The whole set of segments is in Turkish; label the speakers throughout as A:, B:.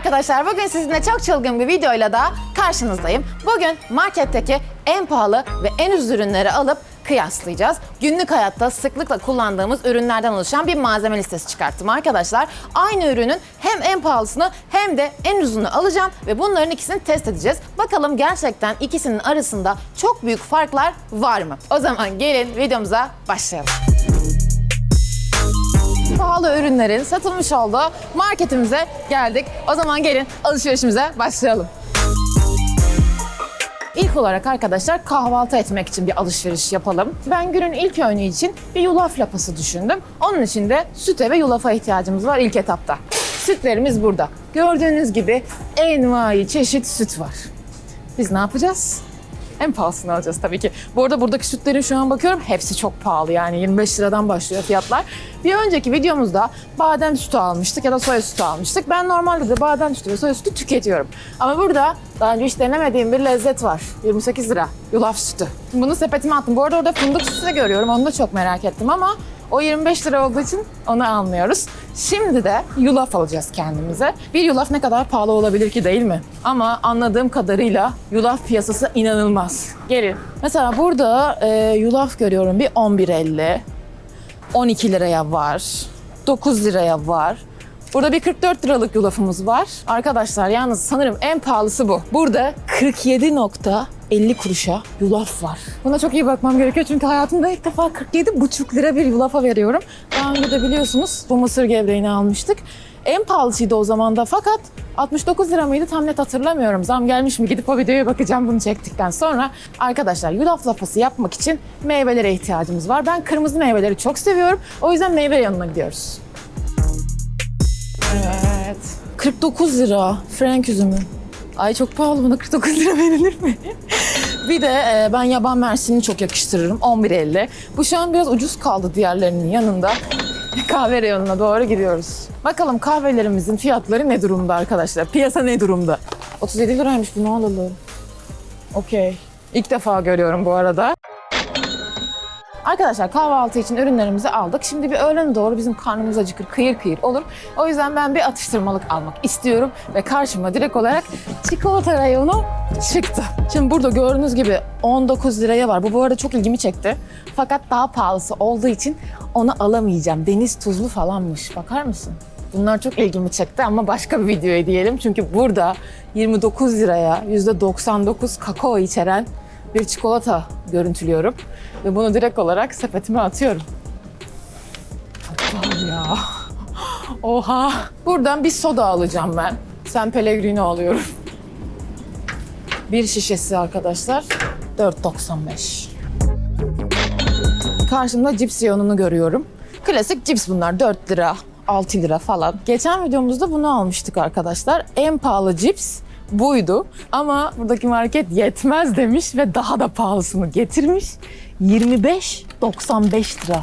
A: arkadaşlar bugün sizinle çok çılgın bir videoyla da karşınızdayım. Bugün marketteki en pahalı ve en ucuz ürünleri alıp kıyaslayacağız. Günlük hayatta sıklıkla kullandığımız ürünlerden oluşan bir malzeme listesi çıkarttım arkadaşlar. Aynı ürünün hem en pahalısını hem de en ucuzunu alacağım ve bunların ikisini test edeceğiz. Bakalım gerçekten ikisinin arasında çok büyük farklar var mı? O zaman gelin videomuza başlayalım pahalı ürünlerin satılmış olduğu marketimize geldik. O zaman gelin alışverişimize başlayalım. İlk olarak arkadaşlar kahvaltı etmek için bir alışveriş yapalım. Ben günün ilk öğünü için bir yulaf lapası düşündüm. Onun için de süte ve yulafa ihtiyacımız var ilk etapta. Sütlerimiz burada. Gördüğünüz gibi envai çeşit süt var. Biz ne yapacağız? En pahalısını alacağız tabii ki. Bu arada buradaki sütlerin şu an bakıyorum hepsi çok pahalı yani 25 liradan başlıyor fiyatlar. Bir önceki videomuzda badem sütü almıştık ya da soya sütü almıştık. Ben normalde de badem sütü ve soya sütü tüketiyorum. Ama burada daha önce hiç denemediğim bir lezzet var. 28 lira yulaf sütü. Bunu sepetime attım. Bu arada orada fındık sütü de görüyorum. Onu da çok merak ettim ama o 25 lira olduğu için onu almıyoruz. Şimdi de yulaf alacağız kendimize. Bir yulaf ne kadar pahalı olabilir ki değil mi? Ama anladığım kadarıyla yulaf piyasası inanılmaz. Gelin. Mesela burada e, yulaf görüyorum bir 11.50. 12 liraya var. 9 liraya var. Burada bir 44 liralık yulafımız var. Arkadaşlar yalnız sanırım en pahalısı bu. Burada 47.50 kuruşa yulaf var. Buna çok iyi bakmam gerekiyor çünkü hayatımda ilk defa 47,5 lira bir yulafa veriyorum. Daha önce de biliyorsunuz bu mısır gevreğini almıştık. En pahalısıydı o zaman da fakat 69 lira mıydı tam net hatırlamıyorum. Zam gelmiş mi gidip o videoya bakacağım bunu çektikten sonra. Arkadaşlar yulaf lapası yapmak için meyvelere ihtiyacımız var. Ben kırmızı meyveleri çok seviyorum. O yüzden meyve yanına gidiyoruz. Evet. 49 lira frank üzümü. Ay çok pahalı buna 49 lira verilir mi? bir de e, ben yaban mersini çok yakıştırırım 11.50. Bu şu an biraz ucuz kaldı diğerlerinin yanında. Kahve reyonuna doğru gidiyoruz. Bakalım kahvelerimizin fiyatları ne durumda arkadaşlar? Piyasa ne durumda? 37 liraymış bunu alalım. Okey. İlk defa görüyorum bu arada. Arkadaşlar kahvaltı için ürünlerimizi aldık. Şimdi bir öğlene doğru bizim karnımız acıkır, kıyır kıyır olur. O yüzden ben bir atıştırmalık almak istiyorum. Ve karşıma direkt olarak çikolata reyonu çıktı. Şimdi burada gördüğünüz gibi 19 liraya var. Bu bu arada çok ilgimi çekti. Fakat daha pahalısı olduğu için onu alamayacağım. Deniz tuzlu falanmış. Bakar mısın? Bunlar çok ilgimi çekti ama başka bir videoya diyelim. Çünkü burada 29 liraya %99 kakao içeren bir çikolata görüntülüyorum. Ve bunu direkt olarak sepetime atıyorum. Çok ya. Oha. Buradan bir soda alacağım ben. San Pellegrino alıyorum. Bir şişesi arkadaşlar 4.95. Karşımda cips reyonunu görüyorum. Klasik cips bunlar 4 lira, 6 lira falan. Geçen videomuzda bunu almıştık arkadaşlar. En pahalı cips buydu. Ama buradaki market yetmez demiş ve daha da pahalısını getirmiş. 25.95 lira.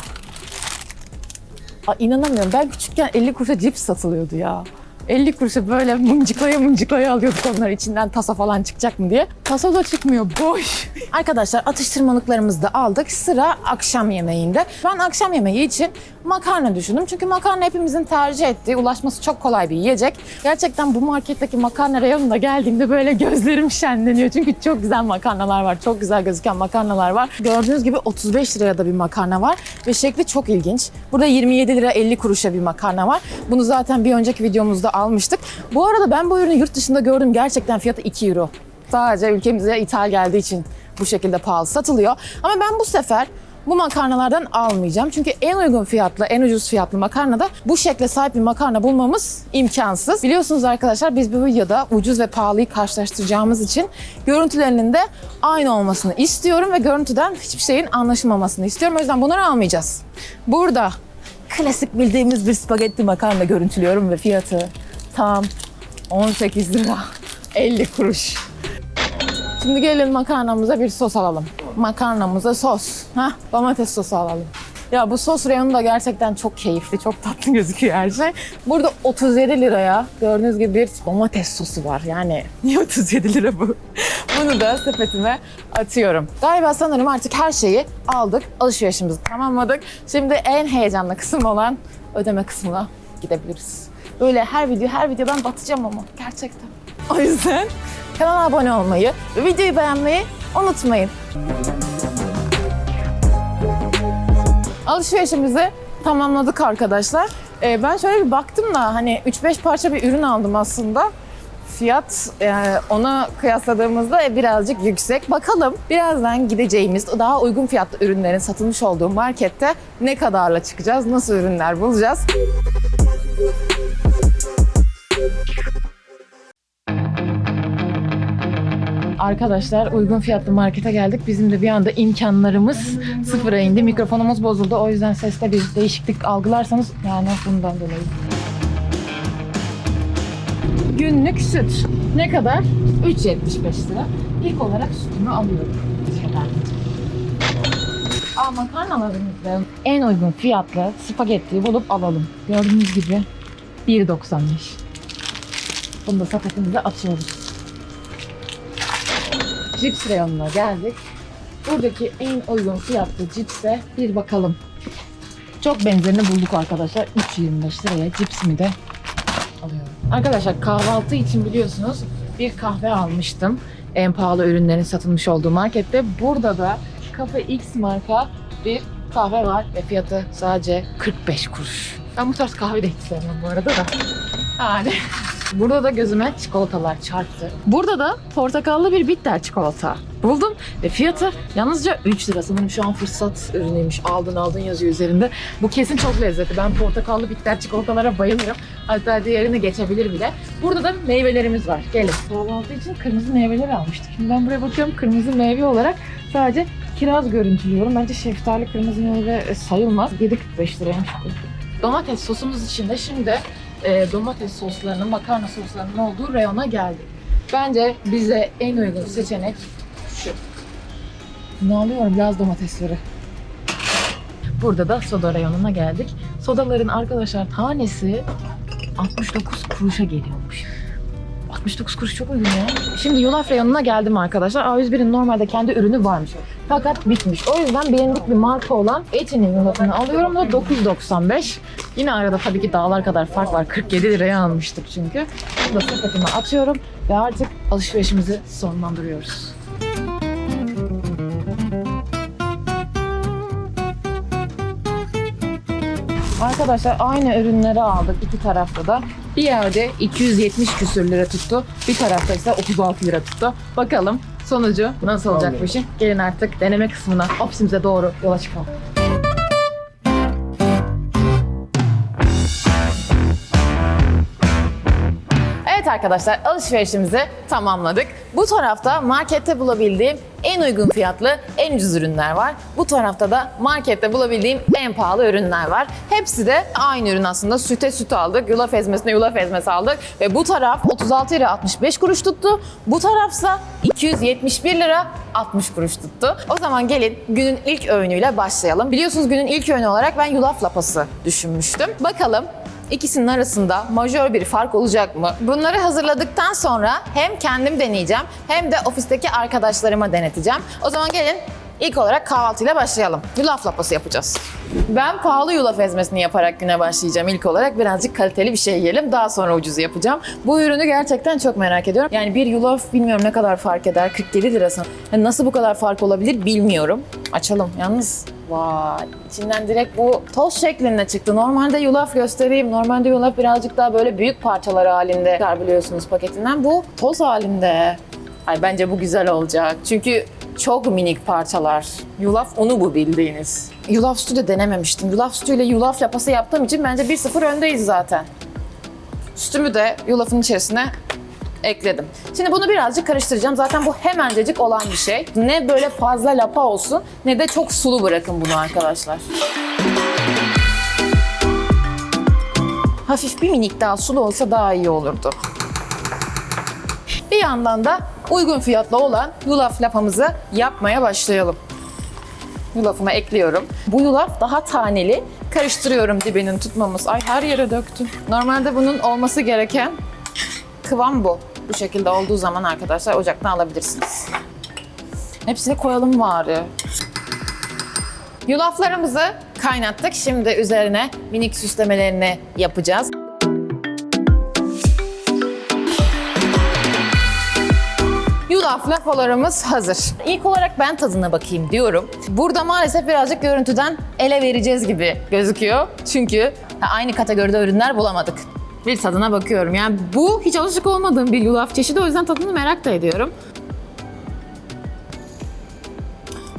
A: Aa, inanamıyorum. Ben küçükken 50 kuruşa cips satılıyordu ya. 50 kuruşa böyle mıncıklaya mıncıklaya alıyorduk onlar içinden tasa falan çıkacak mı diye. Tasa da çıkmıyor boş. Arkadaşlar atıştırmalıklarımızı da aldık. Sıra akşam yemeğinde. Ben akşam yemeği için makarna düşündüm. Çünkü makarna hepimizin tercih ettiği, ulaşması çok kolay bir yiyecek. Gerçekten bu marketteki makarna reyonuna geldiğimde böyle gözlerim şenleniyor. Çünkü çok güzel makarnalar var. Çok güzel gözüken makarnalar var. Gördüğünüz gibi 35 liraya da bir makarna var. Ve şekli çok ilginç. Burada 27 lira 50 kuruşa bir makarna var. Bunu zaten bir önceki videomuzda almıştık. Bu arada ben bu ürünü yurt dışında gördüm. Gerçekten fiyatı 2 euro. Sadece ülkemize ithal geldiği için bu şekilde pahalı satılıyor. Ama ben bu sefer bu makarnalardan almayacağım. Çünkü en uygun fiyatlı, en ucuz fiyatlı makarnada bu şekle sahip bir makarna bulmamız imkansız. Biliyorsunuz arkadaşlar biz bu videoda ucuz ve pahalıyı karşılaştıracağımız için görüntülerinin de aynı olmasını istiyorum ve görüntüden hiçbir şeyin anlaşılmamasını istiyorum. O yüzden bunları almayacağız. Burada klasik bildiğimiz bir spagetti makarna görüntülüyorum ve fiyatı tam 18 lira 50 kuruş. Şimdi gelin makarnamıza bir sos alalım. Makarnamıza sos. Hah, domates sosu alalım. Ya bu sos reyonu da gerçekten çok keyifli, çok tatlı gözüküyor her şey. Burada 37 liraya gördüğünüz gibi bir domates sosu var. Yani niye 37 lira bu? Bunu da sepetime atıyorum. Galiba sanırım artık her şeyi aldık. Alışverişimizi tamamladık. Şimdi en heyecanlı kısım olan ödeme kısmına gidebiliriz. Böyle her video her videodan batacağım ama gerçekten. O yüzden kanala abone olmayı ve videoyu beğenmeyi unutmayın. Alışverişimizi tamamladık arkadaşlar. Ee, ben şöyle bir baktım da hani 3-5 parça bir ürün aldım aslında. Fiyat e, ona kıyasladığımızda e, birazcık yüksek. Bakalım birazdan gideceğimiz daha uygun fiyatlı ürünlerin satılmış olduğu markette ne kadarla çıkacağız, nasıl ürünler bulacağız. Arkadaşlar uygun fiyatlı markete geldik. Bizim de bir anda imkanlarımız sıfıra indi. Mikrofonumuz bozuldu. O yüzden seste bir değişiklik algılarsanız yani bundan dolayı. Günlük süt. Ne kadar? 3.75 lira. İlk olarak sütümü alıyorum. Aa makarnalarımızda en uygun fiyatlı spagetti bulup alalım. Gördüğünüz gibi 1.95. Bunu da sepetimize atıyoruz. Cips reyonuna geldik. Buradaki en uygun fiyatlı cipse bir bakalım. Çok benzerini bulduk arkadaşlar. 3.25 liraya cipsimi de alıyorum. Arkadaşlar kahvaltı için biliyorsunuz bir kahve almıştım. En pahalı ürünlerin satılmış olduğu markette. Burada da Cafe X marka bir kahve var ve fiyatı sadece 45 kuruş. Ben bu tarz kahve de hiç sevmem bu arada da. Yani Burada da gözüme çikolatalar çarptı. Burada da portakallı bir bitter çikolata buldum ve fiyatı yalnızca 3 lira. Sanırım şu an fırsat ürünüymüş. Aldın aldın yazıyor üzerinde. Bu kesin çok lezzetli. Ben portakallı bitter çikolatalara bayılırım. Hatta diğerini geçebilir bile. Burada da meyvelerimiz var. Gelin. Kahvaltı için kırmızı meyveler almıştık. Şimdi ben buraya bakıyorum kırmızı meyve olarak sadece kiraz görüntülüyorum. Bence şeftali kırmızı meyve sayılmaz. 7.45 liraymış. Domates sosumuz için de şimdi e, domates soslarının, makarna soslarının olduğu reyona geldik. Bence bize en uygun seçenek şu. Ne alıyorum? Biraz domatesleri. Burada da soda reyonuna geldik. Sodaların arkadaşlar tanesi 69 kuruşa geliyormuş. 69 kuruş çok uygun ya. Şimdi yulaf reyonuna geldim arkadaşlar. A101'in normalde kendi ürünü varmış. Fakat bitmiş. O yüzden bilindik bir marka olan Eti'nin yulafını alıyorum da 9.95. Yine arada tabii ki dağlar kadar fark var. 47 liraya almıştık çünkü. Bunu da sepetime atıyorum ve artık alışverişimizi sonlandırıyoruz. Arkadaşlar aynı ürünleri aldık iki tarafta da. Bir yerde 270 küsür lira tuttu. Bir tarafta ise 36 lira tuttu. Bakalım sonucu nasıl olacak bu işin? Gelin artık deneme kısmına, ofisimize doğru yola çıkalım. Arkadaşlar alışverişimizi tamamladık. Bu tarafta markette bulabildiğim en uygun fiyatlı en ucuz ürünler var. Bu tarafta da markette bulabildiğim en pahalı ürünler var. Hepsi de aynı ürün aslında. Süte süt aldık, yulaf ezmesine yulaf ezmesi aldık. Ve bu taraf 36 lira 65 kuruş tuttu. Bu tarafsa 271 lira 60 kuruş tuttu. O zaman gelin günün ilk öğünüyle başlayalım. Biliyorsunuz günün ilk öğünü olarak ben yulaf lapası düşünmüştüm. Bakalım İkisinin arasında majör bir fark olacak mı? Bunları hazırladıktan sonra hem kendim deneyeceğim hem de ofisteki arkadaşlarıma deneteceğim. O zaman gelin ilk olarak kahvaltıyla başlayalım. Yulaf lapası yapacağız. Ben pahalı yulaf ezmesini yaparak güne başlayacağım ilk olarak. Birazcık kaliteli bir şey yiyelim. Daha sonra ucuzu yapacağım. Bu ürünü gerçekten çok merak ediyorum. Yani bir yulaf bilmiyorum ne kadar fark eder. 47 lirası. Yani nasıl bu kadar fark olabilir bilmiyorum. Açalım yalnız. Vay. İçinden direkt bu toz şeklinde çıktı. Normalde yulaf göstereyim. Normalde yulaf birazcık daha böyle büyük parçalar halinde çıkar biliyorsunuz paketinden. Bu toz halinde. Ay bence bu güzel olacak. Çünkü çok minik parçalar. Yulaf unu bu bildiğiniz. Yulaf sütü de denememiştim. Yulaf sütüyle yulaf lapası yaptığım için bence 1-0 öndeyiz zaten. Sütümü de yulafın içerisine ekledim. Şimdi bunu birazcık karıştıracağım. Zaten bu hemencecik olan bir şey. Ne böyle fazla lapa olsun ne de çok sulu bırakın bunu arkadaşlar. Hafif bir minik daha sulu olsa daha iyi olurdu. Bir yandan da uygun fiyatlı olan yulaf lapamızı yapmaya başlayalım. Yulafıma ekliyorum. Bu yulaf daha taneli. Karıştırıyorum dibinin tutmaması. Ay her yere döktüm. Normalde bunun olması gereken Kıvam bu. Bu şekilde olduğu zaman arkadaşlar ocaktan alabilirsiniz. Hepsini koyalım bari. Yulaflarımızı kaynattık. Şimdi üzerine minik süslemelerini yapacağız. Yulaf lafalarımız hazır. İlk olarak ben tadına bakayım diyorum. Burada maalesef birazcık görüntüden ele vereceğiz gibi gözüküyor. Çünkü aynı kategoride ürünler bulamadık. Bir tadına bakıyorum. Yani bu hiç alışık olmadığım bir yulaf çeşidi o yüzden tadını merak da ediyorum.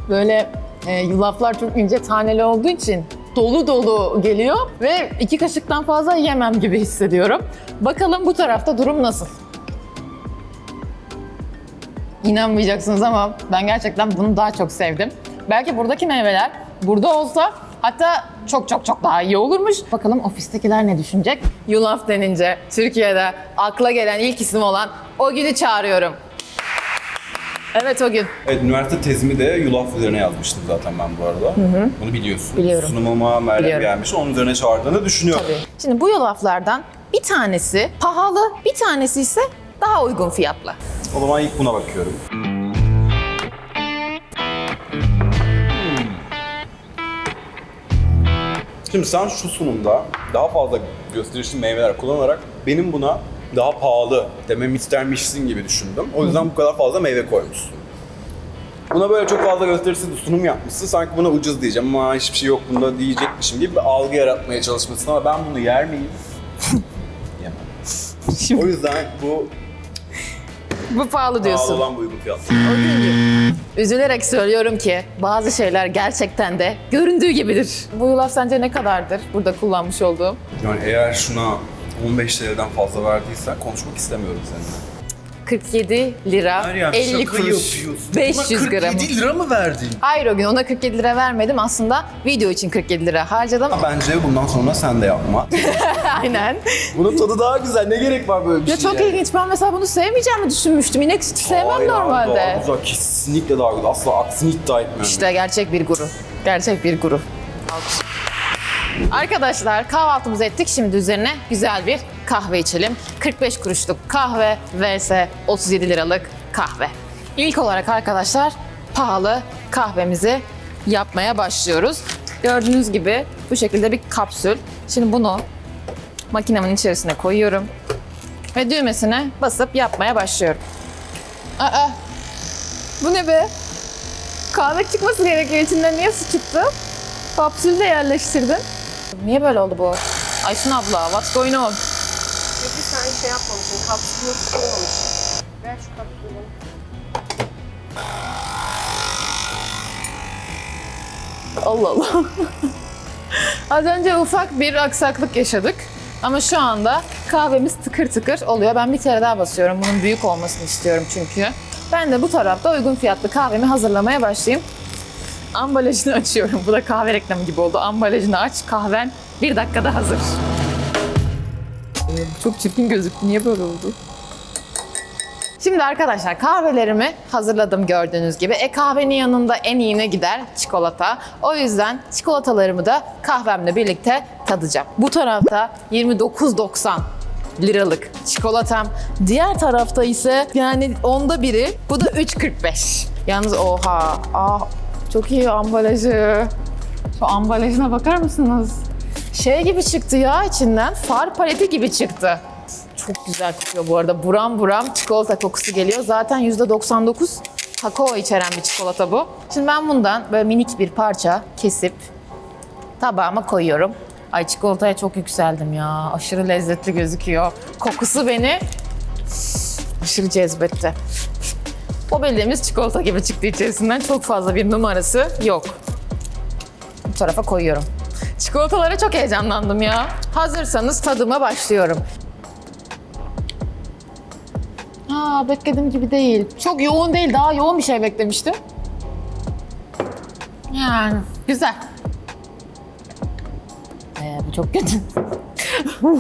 A: Böyle e, yulaflar çok ince taneli olduğu için dolu dolu geliyor ve iki kaşıktan fazla yemem gibi hissediyorum. Bakalım bu tarafta durum nasıl? İnanmayacaksınız ama ben gerçekten bunu daha çok sevdim. Belki buradaki meyveler burada olsa hatta çok çok çok daha iyi olurmuş. Bakalım ofistekiler ne düşünecek? Yulaf denince Türkiye'de akla gelen ilk isim olan o günü çağırıyorum. Evet o gün.
B: Evet, üniversite tezimi de yulaf üzerine yazmıştım zaten ben bu arada. Bunu biliyorsun.
A: Biliyorum.
B: Sunumuma Meryem
A: Biliyorum.
B: gelmiş, onun üzerine çağırdığını düşünüyorum.
A: Şimdi bu yulaflardan bir tanesi pahalı, bir tanesi ise daha uygun fiyatlı.
B: O zaman ilk buna bakıyorum. Şimdi sen şu sunumda daha fazla gösterişli meyveler kullanarak benim buna daha pahalı dememi istermişsin gibi düşündüm. O yüzden bu kadar fazla meyve koymuşsun. Buna böyle çok fazla gösterişli bir sunum yapmışsın. Sanki buna ucuz diyeceğim ama hiçbir şey yok bunda diyecekmişim gibi bir algı yaratmaya çalışmışsın ama ben bunu yer miyim? Yemem. O yüzden bu
A: Bu pahalı diyorsun.
B: pahalı olan bu uygun fiyatlı.
A: O. Üzülerek söylüyorum ki bazı şeyler gerçekten de göründüğü gibidir. Bu yulaf sence ne kadardır burada kullanmış olduğum?
B: Yani eğer şuna 15 TL'den fazla verdiysen konuşmak istemiyorum seninle.
A: 47 lira, 50 kuruş, 500 gramı.
B: lira mı verdin?
A: Hayır o gün ona 47 lira vermedim. Aslında video için 47 lira harcadım.
B: Bence bundan sonra sen de yapma.
A: Aynen.
B: Bunun tadı daha güzel. Ne gerek var böyle bir
A: Ya
B: şeye?
A: çok ilginç. Ben mesela bunu sevmeyeceğimi düşünmüştüm. İnek sütü sevmem
B: Hayır abi, Daha
A: normalde.
B: güzel. Kesinlikle daha güzel. Asla aksini iddia etmiyorum.
A: İşte gerçek bir guru. Gerçek bir guru. Alkış. Arkadaşlar kahvaltımızı ettik. Şimdi üzerine güzel bir kahve içelim. 45 kuruşluk kahve vs 37 liralık kahve. İlk olarak arkadaşlar pahalı kahvemizi yapmaya başlıyoruz. Gördüğünüz gibi bu şekilde bir kapsül. Şimdi bunu makinemin içerisine koyuyorum. Ve düğmesine basıp yapmaya başlıyorum. Aa, bu ne be? Kahve çıkması gerekiyor içinden. Niye su çıktı? Kapsülü de yerleştirdin. Niye böyle oldu bu? Aysun abla, what's going on?
C: Kapsülünü tutturmamışsın. Ver şu kapsülü.
A: Allah Allah. Az önce ufak bir aksaklık yaşadık. Ama şu anda kahvemiz tıkır tıkır oluyor. Ben bir kere daha basıyorum. Bunun büyük olmasını istiyorum çünkü. Ben de bu tarafta uygun fiyatlı kahvemi hazırlamaya başlayayım. Ambalajını açıyorum. Bu da kahve reklamı gibi oldu. Ambalajını aç, kahven bir dakikada hazır. Ee, Çok çirkin gözüktü. Niye böyle oldu? Şimdi arkadaşlar kahvelerimi hazırladım gördüğünüz gibi. E kahvenin yanında en iyine gider çikolata. O yüzden çikolatalarımı da kahvemle birlikte tadacağım. Bu tarafta 29.90 liralık çikolatam. Diğer tarafta ise yani onda biri. Bu da 3.45. Yalnız oha. Ah, çok iyi ambalajı. Şu ambalajına bakar mısınız? Şey gibi çıktı ya içinden. Far paleti gibi çıktı. Çok güzel kokuyor bu arada. Buram buram çikolata kokusu geliyor. Zaten %99 kakao içeren bir çikolata bu. Şimdi ben bundan böyle minik bir parça kesip tabağıma koyuyorum. Ay çikolataya çok yükseldim ya. Aşırı lezzetli gözüküyor. Kokusu beni aşırı cezbetti. O bildiğimiz çikolata gibi çıktı içerisinden. Çok fazla bir numarası yok. Bu tarafa koyuyorum. Çikolatalara çok heyecanlandım ya. Hazırsanız tadıma başlıyorum. Aa beklediğim gibi değil. Çok yoğun değil, daha yoğun bir şey beklemiştim. Yani güzel. Ee, bu çok kötü.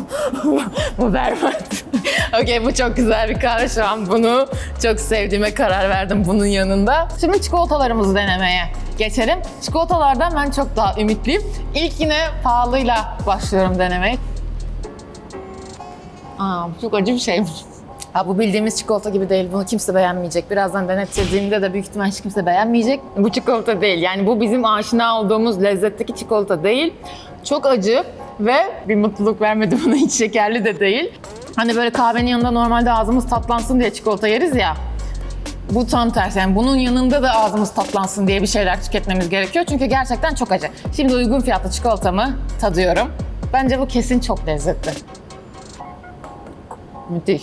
A: bu berbat. Okey bu çok güzel bir kahve şu an bunu çok sevdiğime karar verdim bunun yanında. Şimdi çikolatalarımızı denemeye geçelim. Çikolatalardan ben çok daha ümitliyim. İlk yine pahalıyla başlıyorum denemeye. Aa bu çok acı bir şeymiş. Ha, bu bildiğimiz çikolata gibi değil. Bunu kimse beğenmeyecek. Birazdan denettirdiğimde de büyük ihtimal hiç kimse beğenmeyecek. Bu çikolata değil. Yani bu bizim aşina olduğumuz lezzetteki çikolata değil. Çok acı ve bir mutluluk vermedi bana hiç şekerli de değil. Hani böyle kahvenin yanında normalde ağzımız tatlansın diye çikolata yeriz ya. Bu tam tersi. Yani bunun yanında da ağzımız tatlansın diye bir şeyler tüketmemiz gerekiyor. Çünkü gerçekten çok acı. Şimdi uygun fiyatlı çikolatamı tadıyorum. Bence bu kesin çok lezzetli. Müthiş.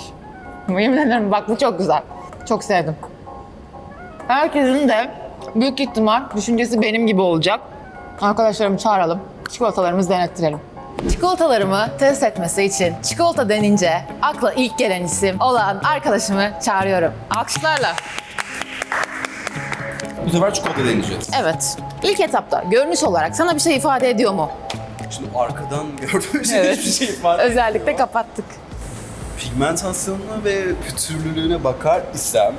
A: Yemin ederim bak bu çok güzel. Çok sevdim. Herkesin de büyük ihtimal düşüncesi benim gibi olacak. Arkadaşlarımı çağıralım. Çikolatalarımızı denettirelim. Çikolatalarımı test etmesi için çikolata denince akla ilk gelen isim olan arkadaşımı çağırıyorum. Alkışlarla.
B: Bu sefer çikolata deneyeceğiz.
A: Evet. İlk etapta görünüş olarak sana bir şey ifade ediyor mu?
B: Şimdi arkadan gördüğüm şey
A: Evet.
B: hiçbir şey ifade
A: Özellikle kapattık.
B: Pigmentasyonuna ve pütürlülüğüne bakar isem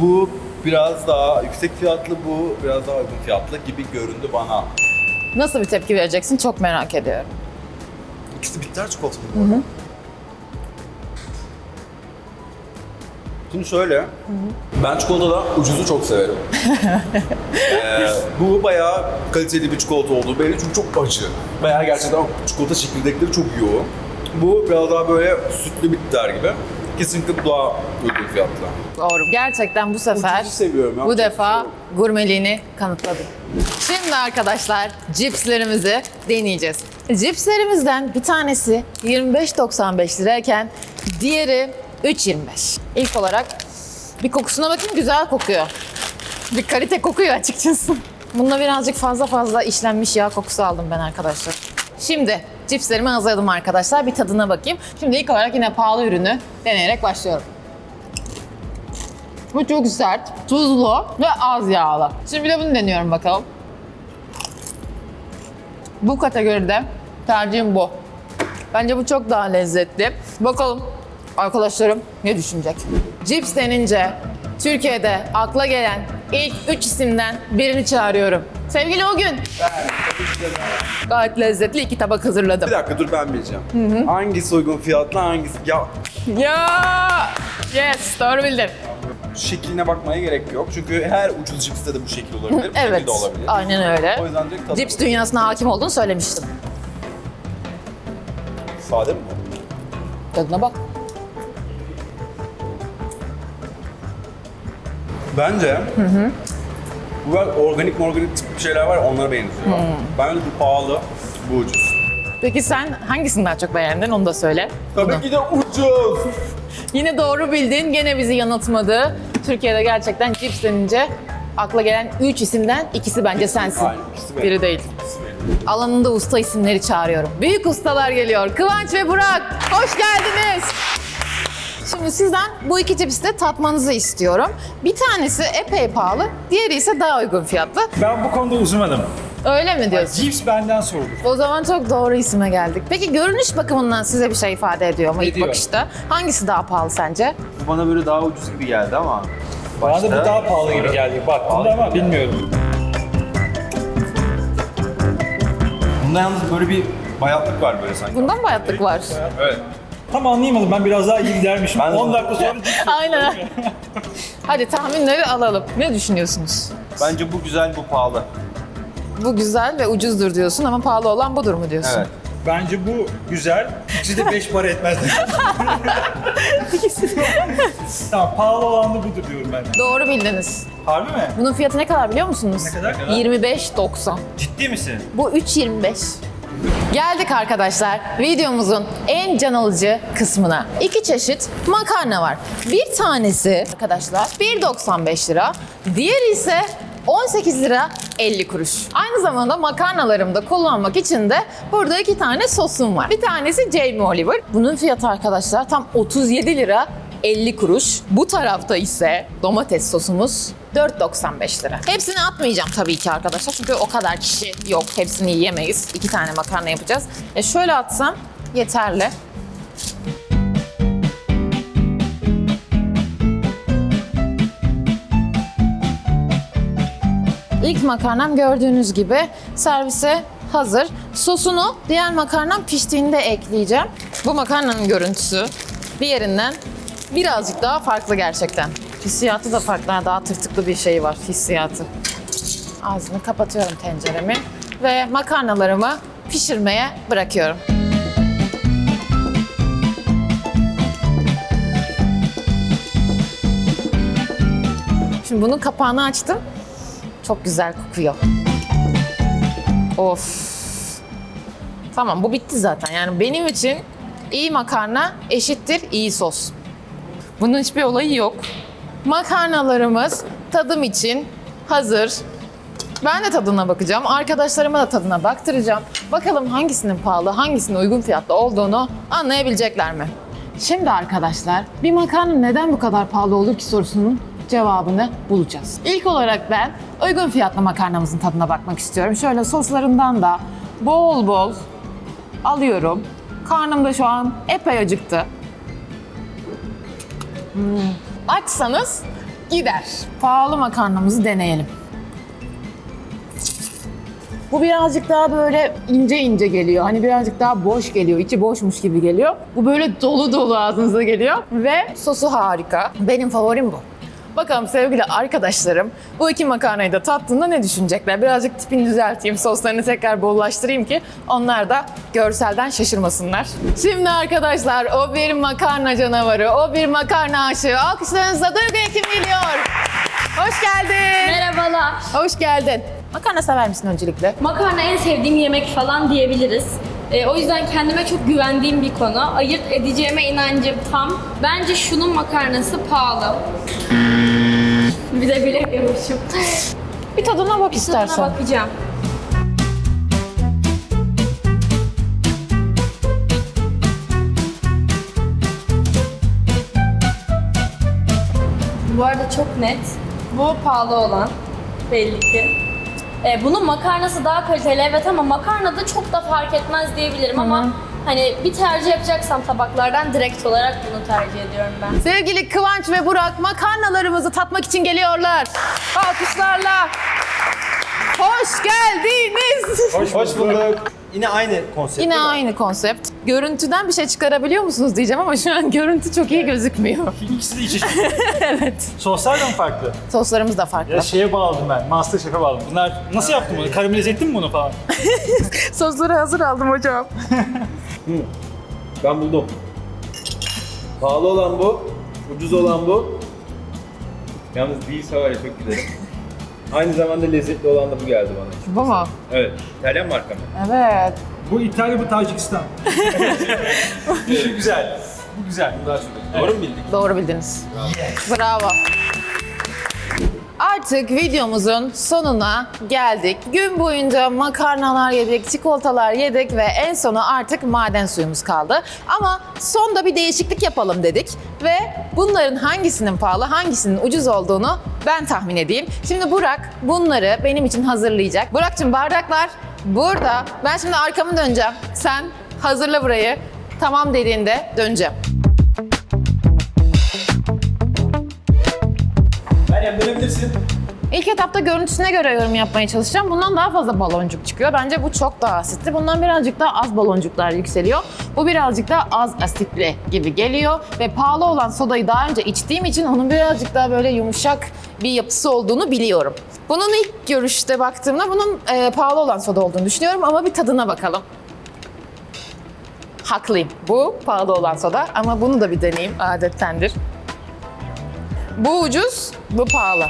B: bu biraz daha yüksek fiyatlı, bu biraz daha uygun fiyatlı gibi göründü bana.
A: Nasıl bir tepki vereceksin çok merak ediyorum.
B: İkisi bitter çikolatalı bu arada. Şimdi şöyle, ben çikolatada ucuzu çok severim. Ee, bu bayağı kaliteli bir çikolata oldu belli çünkü çok acı. Bayağı gerçekten çikolata çekirdekleri çok yoğun. Bu biraz daha böyle sütlü bitter gibi. Kesinlikle daha uygun fiyatlı.
A: Doğru. Gerçekten bu sefer
B: Ucuzu seviyorum ya.
A: bu defa gurmeliğini kanıtladın. Şimdi arkadaşlar cipslerimizi deneyeceğiz. Cipslerimizden bir tanesi 25.95 lirayken diğeri 3.25. İlk olarak bir kokusuna bakayım güzel kokuyor. Bir kalite kokuyor açıkçası. Bunda birazcık fazla fazla işlenmiş yağ kokusu aldım ben arkadaşlar. Şimdi cipslerimi hazırladım arkadaşlar. Bir tadına bakayım. Şimdi ilk olarak yine pahalı ürünü deneyerek başlıyorum. Bu çok sert, tuzlu ve az yağlı. Şimdi bir de bunu deniyorum bakalım. Bu kategoride tercihim bu. Bence bu çok daha lezzetli. Bakalım arkadaşlarım ne düşünecek? Cips denince Türkiye'de akla gelen ilk üç isimden birini çağırıyorum. Sevgili o gün. Gayet lezzetli iki tabak hazırladım.
B: Bir dakika dur ben bileceğim. Hangisi uygun fiyatlı hangisi... Ya
A: Ya! Yes, doğru bildin.
B: şekline bakmaya gerek yok. Çünkü her ucuz cipste de bu şekil olabilir. Bu
A: Evet,
B: şekil de olabilir.
A: aynen öyle.
B: O yüzden direkt tadı
A: Cips dünyasına hakim olduğunu söylemiştim.
B: Sade mi bu?
A: Tadına bak.
B: Bence bu biraz organik organik tip şeyler var ya, onlara benziyor. Bence bu pahalı, bu ucuz.
A: Peki sen hangisini daha çok beğendin onu da söyle.
B: Tabii ki de ucuz.
A: Yine doğru bildin, gene bizi yanıltmadı. Türkiye'de gerçekten cips denince akla gelen 3 isimden ikisi bence sensin.
B: Aynen, ikisi benim.
A: Biri değil. Alanında usta isimleri çağırıyorum. Büyük ustalar geliyor. Kıvanç ve Burak, hoş geldiniz. Şimdi sizden bu iki cipsi de tatmanızı istiyorum. Bir tanesi epey pahalı, diğeri ise daha uygun fiyatlı.
D: Ben bu konuda uzmanım.
A: Öyle mi diyorsun?
D: Cips benden sorulur.
A: O zaman çok doğru isime geldik. Peki görünüş bakımından size bir şey ifade ediyor mu ilk
D: Ediyor.
A: bakışta? Hangisi daha pahalı sence?
E: Bu bana böyle daha ucuz gibi geldi ama.
D: Bana da bu daha pahalı gibi geldi baktığımda ama bilmiyorum.
B: Bunda yalnız böyle bir bayatlık var böyle sanki.
A: Bundan bayatlık var.
B: Evet.
D: Tam anlayamadım ben biraz daha iyi gidermişim.
B: Ben de-
D: 10 dakika sonra
A: Aynen. Hadi tahminleri alalım. Ne düşünüyorsunuz?
E: Bence bu güzel, bu pahalı.
A: Bu güzel ve ucuzdur diyorsun ama pahalı olan budur mu diyorsun?
E: Evet.
D: Bence bu güzel. İkisi de 5 para etmez. tamam pahalı olan da budur diyorum ben.
A: Doğru bildiniz.
D: Harbi mi?
A: Bunun fiyatı ne kadar biliyor musunuz?
D: Ne kadar?
A: 25.90.
D: Ciddi misin?
A: Bu 3.25. Geldik arkadaşlar videomuzun en can alıcı kısmına. İki çeşit makarna var. Bir tanesi arkadaşlar 1.95 lira. Diğeri ise 18 lira 50 kuruş. Aynı zamanda makarnalarımda kullanmak için de burada iki tane sosum var. Bir tanesi Jamie Oliver. Bunun fiyatı arkadaşlar tam 37 lira 50 kuruş. Bu tarafta ise domates sosumuz 4.95 lira. Hepsini atmayacağım tabii ki arkadaşlar çünkü o kadar kişi yok. Hepsini yiyemeyiz. İki tane makarna yapacağız. E şöyle atsam yeterli. İlk makarnam gördüğünüz gibi servise hazır. Sosunu diğer makarnam piştiğinde ekleyeceğim. Bu makarnanın görüntüsü diğerinden birazcık daha farklı gerçekten. Hissiyatı da farklı, daha tırtıklı bir şey var hissiyatı. Ağzını kapatıyorum tenceremi ve makarnalarımı pişirmeye bırakıyorum. Şimdi bunun kapağını açtım. Çok güzel kokuyor. Of. Tamam bu bitti zaten. Yani benim için iyi makarna eşittir iyi sos. Bunun hiçbir olayı yok. Makarnalarımız tadım için hazır. Ben de tadına bakacağım. Arkadaşlarıma da tadına baktıracağım. Bakalım hangisinin pahalı, hangisinin uygun fiyatlı olduğunu anlayabilecekler mi? Şimdi arkadaşlar, bir makarna neden bu kadar pahalı olur ki sorusunun cevabını bulacağız. İlk olarak ben uygun fiyatlı makarnamızın tadına bakmak istiyorum. Şöyle soslarından da bol bol alıyorum. Karnım da şu an epey acıktı. Hmm. Açsanız gider. Pahalı makarnamızı deneyelim. Bu birazcık daha böyle ince ince geliyor. Hani birazcık daha boş geliyor. içi boşmuş gibi geliyor. Bu böyle dolu dolu ağzınıza geliyor. Ve sosu harika. Benim favorim bu. Bakalım sevgili arkadaşlarım bu iki makarnayı da tattığında ne düşünecekler? Birazcık tipini düzelteyim, soslarını tekrar bollaştırayım ki onlar da görselden şaşırmasınlar. Şimdi arkadaşlar o bir makarna canavarı, o bir makarna aşığı. Alkışlarınızla Duygu Ekim geliyor. Hoş geldin.
F: Merhabalar.
A: Hoş geldin. Makarna sever misin öncelikle?
F: Makarna en sevdiğim yemek falan diyebiliriz. Ee, o yüzden kendime çok güvendiğim bir konu. Ayırt edeceğime inancım tam. Bence şunun makarnası pahalı. bir de bilemiyormuşum.
A: Bir tadına bak
F: Tadına
A: istersen.
F: bakacağım. Bu arada çok net. Bu pahalı olan belli ki. Ee, bunun makarnası daha kaliteli evet ama makarna da çok da fark etmez diyebilirim ama hani bir tercih yapacaksam tabaklardan direkt olarak bunu tercih ediyorum ben.
A: Sevgili Kıvanç ve Burak makarnalarımızı tatmak için geliyorlar. Alkışlarla. Hoş geldiniz.
E: Hoş, bulduk. Yine aynı konsept
A: Yine aynı konsept. Görüntüden bir şey çıkarabiliyor musunuz diyeceğim ama şu an görüntü çok iyi gözükmüyor.
D: İkisi de içi.
A: evet.
D: Soslar da mı farklı?
A: Soslarımız da farklı.
D: Ya şeye bağladım ben, Masterchef'e bağladım. Bunlar nasıl yaptın bunu? Karamelize ettin mi bunu falan?
A: Sosları hazır aldım hocam.
E: Ben buldum. Pahalı olan bu, ucuz olan bu. Yalnız değilse var ya çok güzel. Aynı zamanda lezzetli olan da bu geldi bana.
A: Bu mu?
E: Evet. İtalyan marka mı?
A: Evet.
D: Bu İtalya, bu Tacikistan. Şu güzel. Bu güzel.
E: Daha çok. Doğru mu bildik?
A: Doğru bildiniz. Bravo. Artık videomuzun sonuna geldik. Gün boyunca makarnalar yedik, çikolatalar yedik ve en sonu artık maden suyumuz kaldı. Ama sonda bir değişiklik yapalım dedik ve bunların hangisinin pahalı, hangisinin ucuz olduğunu ben tahmin edeyim. Şimdi Burak bunları benim için hazırlayacak. Burak'cığım bardaklar burada. Ben şimdi arkamı döneceğim. Sen hazırla burayı. Tamam dediğinde döneceğim.
E: Meryem dönebilirsin.
A: İlk etapta görüntüsüne göre yorum yapmaya çalışacağım. Bundan daha fazla baloncuk çıkıyor. Bence bu çok daha asitli. Bundan birazcık daha az baloncuklar yükseliyor. Bu birazcık daha az asitli gibi geliyor. Ve pahalı olan sodayı daha önce içtiğim için onun birazcık daha böyle yumuşak bir yapısı olduğunu biliyorum. Bunun ilk görüşte baktığımda bunun e, pahalı olan soda olduğunu düşünüyorum ama bir tadına bakalım. Haklıyım. Bu pahalı olan soda ama bunu da bir deneyeyim adettendir. Bu ucuz, bu pahalı.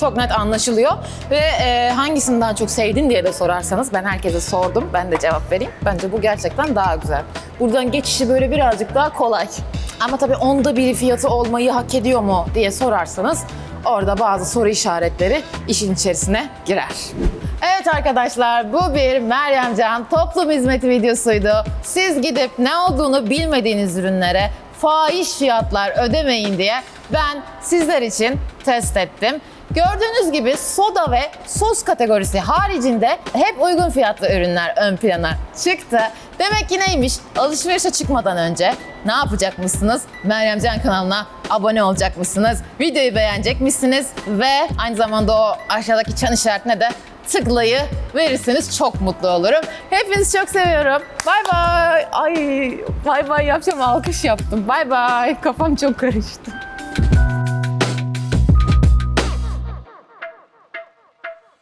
A: Çok net anlaşılıyor ve e, hangisini daha çok sevdin diye de sorarsanız ben herkese sordum. Ben de cevap vereyim. Bence bu gerçekten daha güzel. Buradan geçişi böyle birazcık daha kolay. Ama tabii onda biri fiyatı olmayı hak ediyor mu diye sorarsanız orada bazı soru işaretleri işin içerisine girer. Evet arkadaşlar bu bir Meryem Can toplum hizmeti videosuydu. Siz gidip ne olduğunu bilmediğiniz ürünlere fahiş fiyatlar ödemeyin diye ben sizler için test ettim. Gördüğünüz gibi soda ve sos kategorisi haricinde hep uygun fiyatlı ürünler ön plana çıktı. Demek ki neymiş? Alışverişe çıkmadan önce ne yapacakmışsınız? Meryem Can kanalına abone olacakmışsınız. Videoyu beğenecekmişsiniz ve aynı zamanda o aşağıdaki çan işaretine de tıklayı verirseniz çok mutlu olurum. Hepinizi çok seviyorum. Bay bay. Ay bay bay yapacağım alkış yaptım. Bay bay. Kafam çok karıştı.